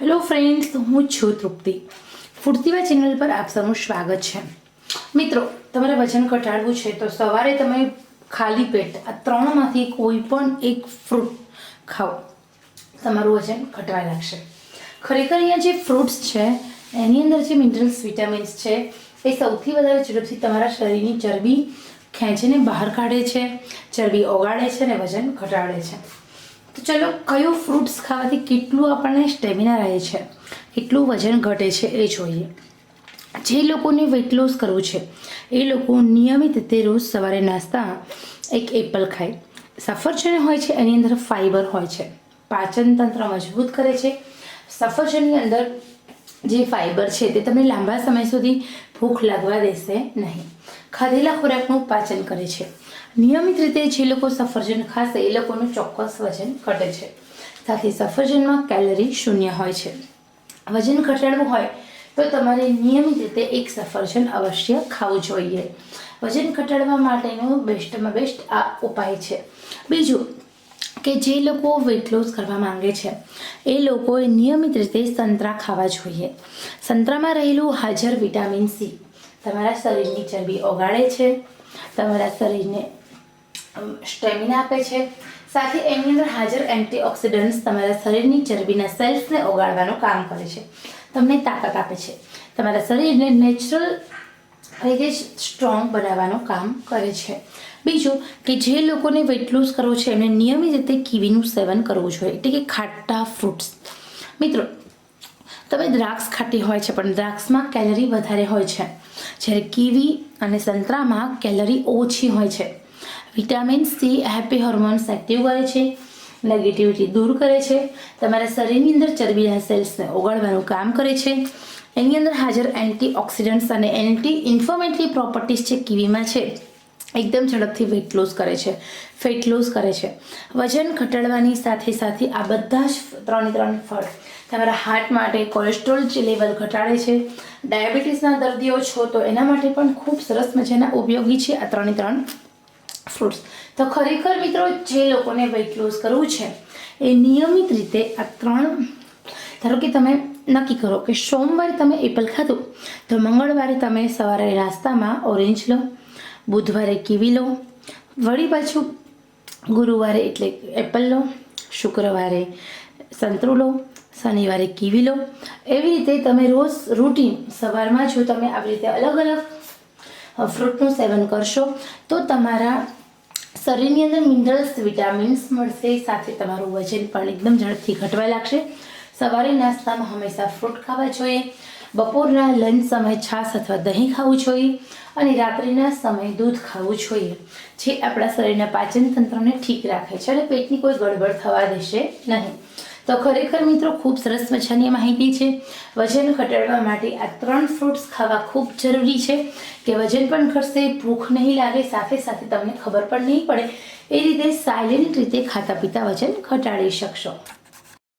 Hello friends, હું છું તૃપ્તિ. ફૂડતીવા channel પર આપ સૌનું સ્વાગત છે. મિત્રો, તમારે વજન ઘટાડવું છે તો સવારે તમે ખાલી પેટ આ ત્રણમાંથી કોઈ પણ એક ફ્રૂટ ખાઓ. તમારું વજન ઘટવા લાગશે. ખરેખર અહીંયા જે ફ્રૂટ્સ છે, એની અંદર જે મિનરલ્સ વિટામિન્સ છે, એ સૌથી વધારે ઝડપથી તમારા શરીરની ચરબી ખેંચીને બહાર કાઢે છે, ચરબી ઓગાળે છે અને વજન ઘટાડે છે. તો ચલો, કયો ફ્રૂટ્સ ખાવાથી કેટલું આપણને સ્ટેમિના રહે છે? કેટલું વજન ઘટે છે એ જોઈએ. જે લોકોને વેટ લોસ કરવું છે, એ લોકો નિયમિત રીતે રોજ સવારે નાસ્તા એક એપલ ખાય. સફરજન હોય છે, એની અંદર ફાઈબર હોય છે. પાચન તંત્ર મજબૂત કરે છે. સફરજનની અંદર જે ફાઈબર છે તે તમને લાંબા સમય સુધી ભૂખ લાગવા દેશે નહીં. ખાધેલા ખોરાકનું પાચન કરે છે. નિયમિત રીતે જે લોકો સફરજન ખાશે એ લોકોનું ચોક્કસ વજન ઘટે છે. સાથે સફરજનમાં કેલરી શૂન્ય હોય છે. વજન ઘટાડવું હોય તો તમારે નિયમિત રીતે એક સફરજન અવશ્ય ખાવું જોઈએ. વજન ઘટાડવા માટેનો બેસ્ટમાં બેસ્ટ આ ઉપાય છે. બીજું કે જે લોકો વેટ લોસ કરવા માંગે છે, એ લોકોએ નિયમિત રીતે સંતરા ખાવા જોઈએ. સંતરામાં રહેલું હાજર વિટામિન સી તમારા શરીરની ચરબી ઓગાળે છે, તમારા શરીરને સ્ટેમિના આપે છે, સાથે એની અંદર હાજર એન્ટીઓક્સિડન્ટ્સ તમારા શરીરની ચરબીના સેલ્સને ઓગાળવાનું કામ કરે છે. તમને તાકાત આપે છે. તમારા શરીરને નેચરલ રીતે સ્ટ્રોંગ બનાવવાનું કામ કરે છે. બીજું કે જે લોકોને વેટ લોસ કરવો છે, એમને નિયમિત રીતે કીવીનું સેવન કરવું જોઈએ, એટલે કે ખાટા ફ્રૂટ્સ મિત્રો, તમે દ્રાક્ષ ખાટી હોય છે, પણ દ્રાક્ષમાં કેલરી વધારે હોય છે. જ્યારે કીવી અને સંતરામાં કેલરી ઓછી હોય છે. Vitamin C happy hormones active કરે છે નેગેટિવિટી દૂર કરે છે, તમારા શરીરની અંદર ચરબીના સેલ્સને ઓગાળવાનું કામ કરે છે એની અંદર હાજર એન્ટી ઓક્સિડન્ટ્સ અને એન્ટી ઇન્ફોર્મેટરી પ્રોપર્ટીઝ જે કીવીમાં છે. એકદમ ઝડપથી વેટ લોસ કરે છે. ફેટ લોસ કરે છે. વજન ઘટાડવાની સાથે સાથે આ બધા જ ત્રણે ત્રણ ફળ તમારા હાર્ટ માટે કોલેસ્ટ્રોલ લેવલ ઘટાડે છે. ડાયાબિટીસના દર્દીઓ છો તો એના માટે પણ ખૂબ સરસ મજાના ઉપયોગી છે આ ત્રણે ત્રણ ફ્રૂટ્સ. તો ખરેખર મિત્રો, જે લોકોને વેઇટ લોસ કરવું છે, એ નિયમિત રીતે આ ત્રણ ધારો કે તમે નક્કી કરો કે સોમવારે તમે એપલ ખાધું, તો મંગળવારે તમે સવારે નાસ્તામાં ઓરેન્જ લો, બુધવારે કીવી લો, વળી પાછું ગુરુવારે એટલે એપલ લો, શુક્રવારે સંતરું લો, શનિવારે કીવી લો. એવી રીતે તમે રોજ રૂટીન સવારમાં જો તમે આવી રીતે અલગ અલગ ફ્રૂટનું સેવન કરશો, તો તમારા શરીરની અંદર મિનરલ્સ, વિટામિન્સ મળશે, સાથે તમારું વજન પણ એકદમ ઝડપથી ઘટવા લાગશે. સવારે નાસ્તામાં હંમેશા ફ્રૂટ ખાવા જોઈએ, બપોરના લંચ સમયે છાશ અથવા દહીં ખાવું જોઈએ અને રાત્રિના સમયે દૂધ ખાવું જોઈએ, જે આપણા શરીરના પાચન તંત્રને ઠીક રાખે છે અને પેટની કોઈ ગડબડ થવા દેશે નહીં. તો ખરેખર મિત્રો, ખૂબ સરસ મજાની માહિતી છે. વજન ઘટાડવા માટે આ ત્રણ ફ્રૂટ્સ ખાવા ખૂબ જરૂરી છે કે વજન પણ ઘટશે, ભૂખ નહીં લાગે, સાથે સાથે તમને ખબર પણ નહીં પડે. એ રીતે સાયલેન્ટ રીતે ખાતા પીતા વજન ઘટાડી શકશો.